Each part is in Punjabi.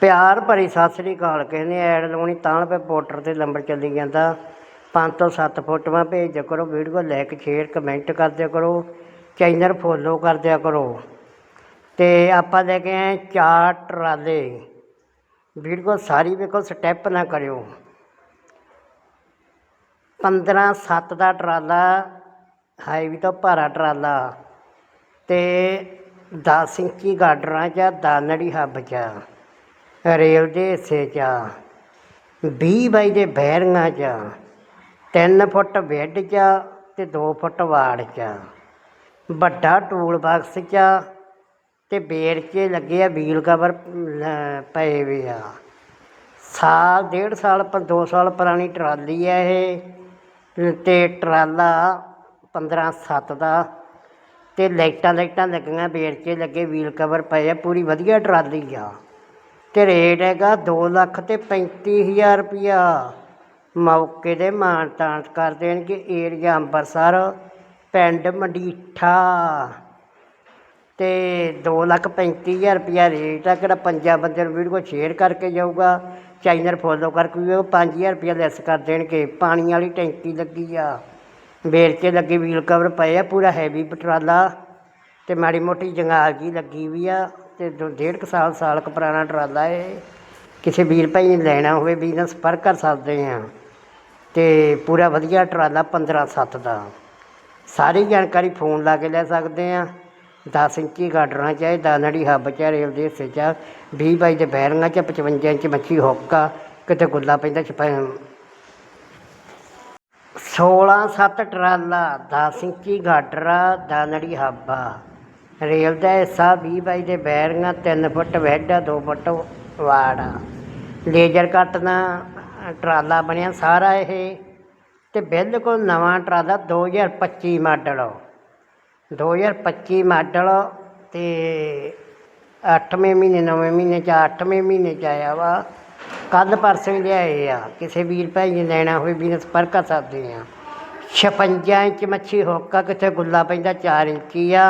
ਪਿਆਰ ਭਰੀ ਸਤਿ ਸ੍ਰੀ ਅਕਾਲ ਕਹਿੰਦੇ ਐਡ ਲਾਉਣੀ ਤਾਂ ਪੇ ਪੋਰਟਰ ਤੇ ਨੰਬਰ ਚੱਲੀ ਜਾਂਦਾ। ਪੰਜ ਤੋਂ ਸੱਤ ਫੋਟੋਆਂ ਭੇਜ ਕਰੋ, ਵੀਡੀਓ ਲਾਈਕ, ਸ਼ੇਅਰ, ਕਮੈਂਟ ਕਰਦਿਆ ਕਰੋ, ਚੈਨਲ ਫੋਲੋ ਕਰਦਿਆ ਕਰੋ। ਤੇ ਆਪਾਂ ਲੈ ਕੇ ਆਏ ਚਾਰ ਟਰਾਲੇ। ਵੀਡੀਓ ਸਾਰੀ ਵੇਖੋ, ਸਟੈਪ ਨਾ ਕਰਿਓ। 15 7 ਦਾ ਟਰਾਲਾ ਹਾਈਵੇ ਤੋਂ ਭਾਰਾ ਟਰਾਲਾ ਤੇ 10 ਇੰਚੀ ਗਾਡਰਾਂ 'ਚ ਦਾਨੜੀ ਹੱਬ 'ਚ। ਰੇਲ ਦੇ ਹਿੱਸੇ 'ਚ 20 ਬਾਈ ਦੇ ਬੈਰਿੰਗਾਂ 'ਚ 3 ਫੁੱਟ ਬੈੱਡ 'ਚ ਤੇ 2 ਫੁੱਟ ਵਾੜ 'ਚ। ਵੱਡਾ ਟੂਲ ਬਾਕਸ 'ਚ ਤੇ ਬੇਰ 'ਚ ਲੱਗੇ ਆ ਵੀਲ ਕਵਰ ਪਏ ਵੇ ਆ। ਸਾਲ, ਡੇਢ ਸਾਲ ਪਰ 2 ਸਾਲ ਪੁਰਾਣੀ ਟਰਾਲੀ ਆ ਇਹ ਤੇ ਟਰਾਲਾ 15 7 ਦਾ ਤੇ ਲਾਈਟਾਂ ਲਾਈਟਾਂ ਲੱਗੀਆਂ ਬੇਰ 'ਚ ਲੱਗੇ, ਵੀਲ ਕਵਰ ਪਏ ਆ, ਪੂਰੀ ਵਧੀਆ ਟਰਾਲੀ ਆ। ਤੇ ਰੇਟ ਹੈਗਾ 2 ਲੱਖ ਤੇ 35000 ਰੁਪਇਆ। ਮੌਕੇ ਦੇ ਮਾਨ ਤਾਨ ਕਰ ਦੇਣਗੇ ਏਰੀਆ ਅੰਬਰਸਰ, ਪਿੰਡ ਮੰਡੀਠਾ। ਤੇ 2 ਲੱਖ 35000 ਰੁਪਇਆ ਰੇਟ ਆ, ਕਿਹੜਾ ਪੰਜਾਂ ਬੰਦੇ ਨੂੰ ਵੀਡੀਓ ਸ਼ੇਅਰ ਕਰਕੇ ਜਾਊਗਾ। ਚੈਨਲ ਫੋਲੋ ਕਰਕੇ ਵੀ ਉਹ 5000 ਰੁਪਇਆ ਲੈਸ ਕਰ ਦੇਣਗੇ। ਪਾਣੀ ਵਾਲੀ ਟੈਂਕੀ ਲੱਗੀ ਆ। ਵੇਰ 'ਚ ਲੱਗੇ ਵੀਲ ਕਵਰ ਪਏ ਆ, ਪੂਰਾ ਹੈਵੀ ਪਟਰਾਲਾ ਤੇ ਮਾੜੀ ਮੋਟੀ ਜੰਗਾਲ ਜੀ ਲੱਗੀ ਵੀ ਆ। ਤੇ ਦੋ ਡੇਢ ਕੁ ਸਾਲ ਸਾਲ ਕੁ ਪੁਰਾਣਾ ਟਰਾਲਾ ਹੈ ਕਿਸੇ ਵੀਰ ਭਾਈ ਨੇ ਲੈਣਾ ਹੋਵੇ ਵੀ ਨਾਲ ਸੰਪਰਕ ਕਰ ਸਕਦੇ ਆ। ਤੇ ਪੂਰਾ ਵਧੀਆ ਟਰਾਲਾ 15 7 ਦਾ। ਸਾਰੀ ਜਾਣਕਾਰੀ ਫੋਨ ਲਾ ਕੇ ਲੈ ਸਕਦੇ ਆ। 10 ਇੰਚੀ ਗਾਡਰਾਂ ਚਾਹੇ ਦਾਨੜੀ ਹੱਬ ਚ ਰੇਲ ਦੇ ਹਿੱਸੇ ਚ 20 ਬਾਈ ਦੇ ਬੈਰਿੰਗਾਂ ਚ 55 ਇੰਚ ਮੱਛੀ ਹੋਕਾ ਕਿਤੇ ਗੁੱਲਾ ਪੈਂਦਾ ਛਪਾ 16 7 ਟਰਾਲਾ 10 ਇੰਚੀ ਗਾਡਰਾ ਦਾਨੜੀ ਹੱਬਾ ਰੇਲ ਦਾ ਹਿੱਸਾ 20 ਬਾਈ ਦੇ ਬੈਰਿੰਗਾਂ 3 ਫੁੱਟ ਵੈਡ 2 ਫੁੱਟ ਵਾੜ ਆ। ਲੇਜ਼ਰ ਕੱਟ ਦਾ ਟਰਾਲਾ ਬਣਿਆ ਸਾਰਾ ਇਹ। ਤੇ ਬਿਲਕੁਲ ਨਵਾਂ ਟਰਾਲਾ 2025 ਮਾਡਲ। 2025 ਮਾਡਲ ਤੇ 8ਵੇਂ ਮਹੀਨੇ 9ਵੇਂ ਮਹੀਨੇ ਚ 8ਵੇਂ ਮਹੀਨੇ ਚ ਆਇਆ ਵਾ। ਕੱਲ ਪਰਸੋਂ ਹੀ ਲਿਆਏ ਆ। ਕਿਸੇ ਵੀਰ ਭਾਈ ਨੇ ਲੈਣਾ ਹੋਵੇ ਵੀ ਸੰਪਰਕ ਕਰ ਸਕਦੇ ਆ 56 ਇੰਚ ਮੱਛੀ ਹੋਕਾ ਕਿਤੇ ਗੁੱਲਾ ਪੈਂਦਾ 4 ਇੰਚੀ ਆ।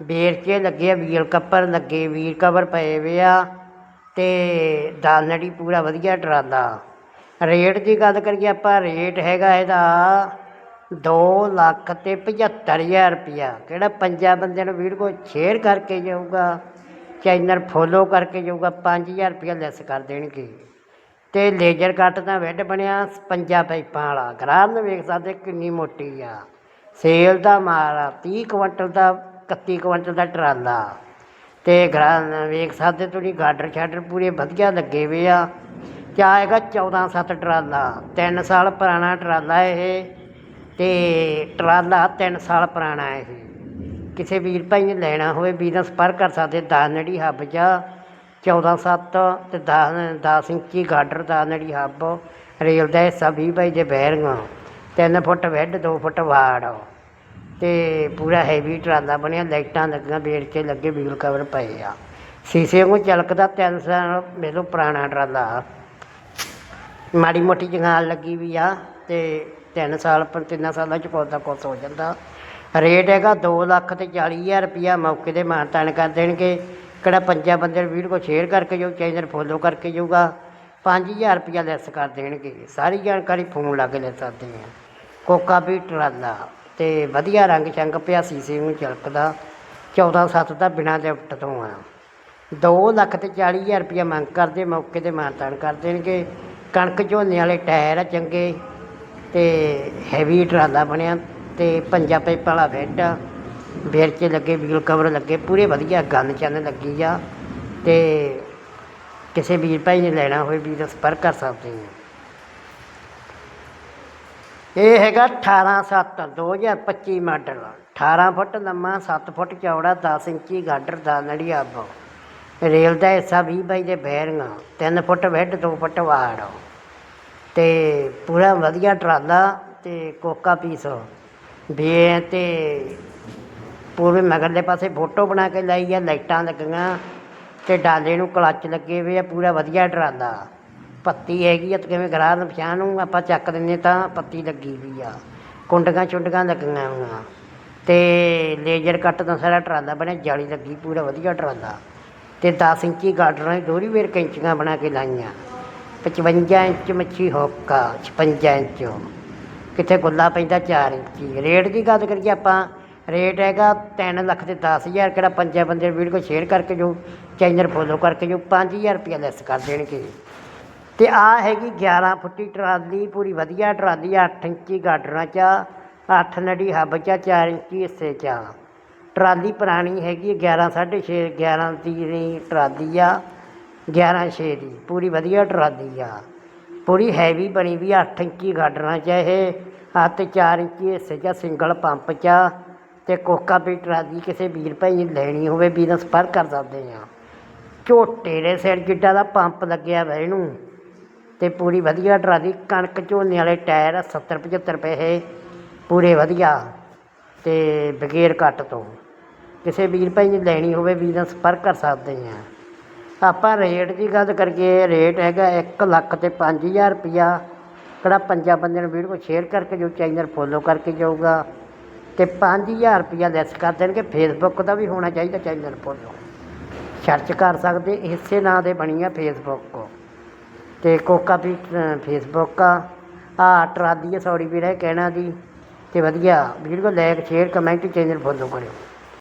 ਬੇਰ ਲੱਗੇ ਆ, ਵੀਲ ਕੱਪਰ ਲੱਗੇ, ਵੀਲ ਕਵਰ ਪਏ ਵੇ ਆ ਅਤੇ ਦਾਲਨੜੀ ਪੂਰਾ ਵਧੀਆ ਟਰਾਲਾ। ਰੇਟ ਦੀ ਗੱਲ ਕਰੀਏ ਆਪਾਂ, ਰੇਟ ਹੈਗਾ ਇਹਦਾ ਦੋ ਲੱਖ ਤੇ 75000 ਰੁਪਇਆ। ਕਿਹੜਾ ਪੰਜਾਂ ਬੰਦਿਆਂ ਨੂੰ ਵੀਡੀਓ ਸ਼ੇਅਰ ਕਰਕੇ ਜਾਊਗਾ ਚੈਨਲ ਫੋਲੋ ਕਰਕੇ ਜਾਊਗਾ 5000 ਰੁਪਇਆ ਲੈਸ ਕਰ ਦੇਣਗੇ। ਤੇ ਲੇਜ਼ਰ ਕੱਟ ਦਾ ਬੈੱਡ ਬਣਿਆ ਪੰਜਾਂ ਪਾਈਪਾਂ ਵਾਲਾ। ਗਰਾਮ ਨੂੰ ਵੇਖ ਸਕਦੇ ਕਿੰਨੀ ਮੋਟੀ ਆ। ਸੇਲ ਦਾ ਮਾਲ ਆ 30 ਕੁਇੰਟਲ ਦਾ 31 ਕੁਇੰਟਲ ਦਾ ਟਰਾਲਾ। ਤੇ ਗਰਾ ਵੇਖ ਸਕਦੇ ਤੁਸੀਂ, ਗਾਡਰ ਸ਼ਾਡਰ ਪੂਰੇ ਵਧੀਆ ਲੱਗੇ ਵੇ ਆ। ਤੇ ਆਏਗਾ 14 7 ਟਰਾਲਾ। 3 ਸਾਲ ਪੁਰਾਣਾ ਟਰਾਲਾ ਇਹ। ਤੇ ਟਰਾਲਾ 3 ਸਾਲ ਪੁਰਾਣਾ ਇਹ। ਕਿਸੇ ਵੀਰ ਭਾਈ ਨੇ ਲੈਣਾ ਹੋਵੇ ਵੀਰ ਨਾਲ ਸੰਪਰਕ ਕਰ ਸਕਦੇ ਦਾਨੜੀ ਹੱਬ ਜਾਂ। 14 7 ਤੇ 10 10 ਇੰਚੀ ਗਾਡਰ ਦਾਨੜੀ ਹੱਬ। ਰੇਲ ਦਾ ਹਿੱਸਾ 20 ਬਾਈ ਦੇ ਬੈਰਿੰਗ 3 ਫੁੱਟ ਵੈੱਡ 2 ਫੁੱਟ ਵਾੜ। ਤੇ ਪੂਰਾ ਹੈਵੀ ਟਰਾਲਾ ਬਣਿਆ, ਲਾਈਟਾਂ ਲੱਗੀਆਂ ਬੇੜ 'ਚ ਲੱਗੇ, ਵੀਲ ਕਵਰ ਪਏ ਆ। ਸ਼ੀਸ਼ੇ ਨੂੰ ਚਲਕਦਾ ਤਿੰਨ ਸਾਲ ਮੈਨੂੰ ਪੁਰਾਣਾ ਟਰਾਲਾ। ਮਾੜੀ ਮੋਟੀ ਜੰਗਾਲ ਲੱਗੀ ਵੀ ਆ ਤੇ ਤਿੰਨ ਸਾਲ, ਪਰ ਤਿੰਨਾਂ ਸਾਲਾਂ ਚ ਕੁਛ ਦਾ ਕੁਛ ਹੋ ਜਾਂਦਾ। ਰੇਟ ਹੈਗਾ 2 ਲੱਖ ਤੇ 40000 ਰੁਪਇਆ, ਮੌਕੇ ਦੇ ਮਾਨਤਾਨ ਕਰ ਦੇਣਗੇ। ਕਿਹੜਾ ਪੰਜਾਂ ਬੰਦੇ ਨੂੰ ਵੀਡੀਓ ਸ਼ੇਅਰ ਕਰਕੇ ਜਾਊ ਚੈਨਲ ਫੋਲੋ ਕਰਕੇ ਜਾਊਗਾ। 5000 ਰੁਪਇਆ ਲੈਸ ਕਰ ਦੇਣਗੇ। ਸਾਰੀ ਜਾਣਕਾਰੀ ਫੋਨ ਲਾ ਕੇ ਲੈ ਸਕਦੇ ਆ। ਕੋਕਾ ਵੀ ਟਰਾਲਾ। ਅਤੇ ਵਧੀਆ ਰੰਗ ਸ਼ੰਗ ਪਿਆ ਸੀਸੇ ਨੂੰ ਚਲਕਦਾ 14 7 ਦਾ ਬਿਨਾਂ ਲਿਫਟ ਤੋਂ ਆ। ਦੋ ਲੱਖ ਅਤੇ ਚਾਲੀ ਹਜ਼ਾਰ ਰੁਪਈਆ ਮੰਗ ਕਰਦੇ, ਮੌਕੇ ਤੇ ਮਾਨਤਾਨ ਕਰ ਦੇਣਗੇ। ਕਣਕ ਝੋਨੇ ਵਾਲੇ ਟਾਇਰ ਆ ਚੰਗੇ ਅਤੇ ਹੈਵੀ ਟਰਾਲਾ ਬਣਿਆ ਅਤੇ ਪੰਜਾ ਪਾਈਪਾਂ ਵਾਲਾ ਬੈੱਡ ਆ। ਬੇਰ 'ਚ ਲੱਗੇ ਵੀਲ ਕਵਰ ਲੱਗੇ, ਪੂਰੇ ਵਧੀਆ, ਗੰਨ ਚੰਨ ਲੱਗੀ ਆ। ਅਤੇ ਕਿਸੇ ਵੀਰ ਭਾਈ ਨੇ ਲੈਣਾ ਹੋਵੇ ਵੀਰ ਨਾਲ ਸੰਪਰਕ ਕਰ ਸਕਦੇ ਹੋ ਇਹ ਹੈਗਾ 18 7 2025 ਮਾਡਲ। 18 ਫੁੱਟ ਲੰਮਾ 7 ਫੁੱਟ ਚੌੜਾ 10 ਇੰਚੀ ਗਾਡਰ ਦਾ ਨੜੀ ਆਬੋ ਰੇਲ ਦਾ ਹਿੱਸਾ 20 ਬਾਈ ਦੇ ਬੈਰਿੰਗਾਂ 3 ਫੁੱਟ ਵੈੱਡ 2 ਫੁੱਟ ਵਾੜ। ਤੇ ਪੂਰਾ ਵਧੀਆ ਟਰਾਲਾ ਤੇ ਕੋਕਾ ਪੀਸ। ਵੀ ਤੇ ਪੂਰੇ ਮਗਰਲੇ ਪਾਸੇ ਫੋਟੋ ਬਣਾ ਕੇ ਲਾਈ ਆ, ਲਾਈਟਾਂ ਲੱਗੀਆਂ ਤੇ ਡਾਲੇ ਨੂੰ ਕਲੱਚ ਲੱਗੇ ਹੋਏ ਆ, ਪੂਰਾ ਵਧੀਆ ਟਰਾਲਾ। ਪੱਤੀ ਹੈਗੀ ਆ ਤੇ ਕਿਵੇਂ ਗਰਾਹ ਨੂੰ ਪਛਾਣ ਨੂੰ ਆਪਾਂ ਚੱਕ ਦਿੰਨੇ ਤਾਂ ਪੱਤੀ ਲੱਗੀ ਵੀ ਆ। ਕੁੰਡੀਆਂ ਚੁੰਡੀਆਂ ਲੱਗੀਆਂ ਹੋਈਆਂ। ਤੇ ਲੇਜ਼ਰ ਕੱਟ ਦਾ ਸਾਰਾ ਟਰਾਲਾ ਬਣਿਆ, ਜਾਲੀ ਲੱਗੀ, ਪੂਰਾ ਵਧੀਆ ਟਰਾਲਾ। ਤੇ 10 ਇੰਚੀ ਗਾਡਰਾਂ ਦੀ ਦੋਹਰੀ ਵੇਰ ਕੈਂਚੀਆਂ ਬਣਾ ਕੇ ਲਾਈਆਂ। 55 ਇੰਚ ਮੱਛੀ ਹੋਕਾ 56 ਇੰਚ। ਕਿੱਥੇ ਗੁੱਲਾ ਪੈਂਦਾ 4 ਇੰਚੀ। ਰੇਟ ਦੀ ਗੱਲ ਕਰੀਏ ਆਪਾਂ, ਰੇਟ ਹੈਗਾ 3 ਲੱਖ ਤੇ 10000 ਕਿਹੜਾ ਪੰਜਾਂ ਬੰਦੇ ਵੀਡੀਓ ਸ਼ੇਅਰ ਕਰਕੇ ਜੋ ਚੈਨਲ ਫੋਲੋ ਕਰਕੇ ਜੋ 5000 ਰੁਪਇਆ ਲੈਸ ਕਰ ਦੇਣਗੇ। ਤੇ ਆ ਹੈਗੀ 11 ਫੁੱਟੀ ਟਰਾਲੀ, ਪੂਰੀ ਵਧੀਆ ਟਰਾਲੀ 8 ਇੰਚੀ ਗਾਡਰਾਂ ਚ 8 ਨੜੀ ਹੱਬ ਚ 4 ਇੰਚੀ ਹਿੱਸੇ ਚ। ਟਰਾਲੀ ਪੁਰਾਣੀ ਹੈਗੀ 11 6.5 11 ਦੀ ਟਰਾਲੀ ਆ 11 ਛੇ ਦੀ, ਪੂਰੀ ਵਧੀਆ ਟਰਾਲੀ ਆ। ਪੂਰੀ ਹੈਵੀ ਬਣੀ ਵੀ 8 ਇੰਚੀ ਗਾਡਰਾਂ ਚ ਇਹ ਆ ਤੇ 4 ਇੰਚੀ ਹਿੱਸੇ ਚ ਸਿੰਗਲ ਪੰਪ ਚ। ਤੇ ਕੋਕਾ ਵੀ ਟਰਾਲੀ ਕਿਸੇ ਵੀਰ ਭਾਈ ਲੈਣੀ ਹੋਵੇ ਵੀਰਾਂ ਸੰਪਰਕ ਕਰ ਸਕਦੇ ਆ। ਝੋਟੇ ਦੇ ਸਿਰ ਜਿੱਡਾ ਦਾ ਪੰਪ ਲੱਗਿਆ ਵਾ ਇਹਨੂੰ। ਤੇ ਪੂਰੀ ਵਧੀਆ ਟਰਾਲੀ ਕਣਕ ਝੋਨੇ ਵਾਲੇ ਟਾਇਰ 70 75 ਪੈਸੇ, ਪੂਰੇ ਵਧੀਆ। ਤੇ ਬਗੈਰ ਕੱਟ ਤੋਂ। ਕਿਸੇ ਵੀਰ ਭਾਈ ਨੇ ਲੈਣੀ ਹੋਵੇ, ਵੀਰ ਨਾਲ ਸੰਪਰਕ ਕਰ ਸਕਦੇ ਆ। ਆਪਾਂ ਰੇਟ ਦੀ ਗੱਲ ਕਰੀਏ, ਰੇਟ ਹੈਗਾ 1 ਲੱਖ ਤੇ 5000 ਰੁਪਿਆ ਕਿਹੜਾ ਪੰਜਾਂ ਬੰਦਿਆਂ ਨੂੰ ਵੀਡੀਓ ਸ਼ੇਅਰ ਕਰਕੇ ਜੋ ਚੈਨਲ ਫੋਲੋ ਕਰਕੇ ਜਾਊਗਾ। ਤੇ 5000 ਰੁਪਿਆ ਲੈਸ ਕਰ ਦੇਣਗੇ। ਫੇਸਬੁੱਕ ਦਾ ਵੀ ਹੋਣਾ ਚਾਹੀਦਾ ਚੈਨਲ ਫੋਲੋ ਸਰਚ ਕਰ ਸਕਦੇ, ਇਸੇ ਨਾਂ ਦੇ ਬਣੀ ਆ ਫੇਸਬੁੱਕ ਤੇ ਕੋਕਾ ਵੀ ਫੇਸਬੁੱਕ ਆ। ਆ ਟਰਾਲੀ ਆ, ਸੌਰੀ ਵੀਰੇ ਕਹਿਣਾ ਦੀ ਤੇ ਵਧੀਆ, video like share comment channel follow ਕਰਿਓ।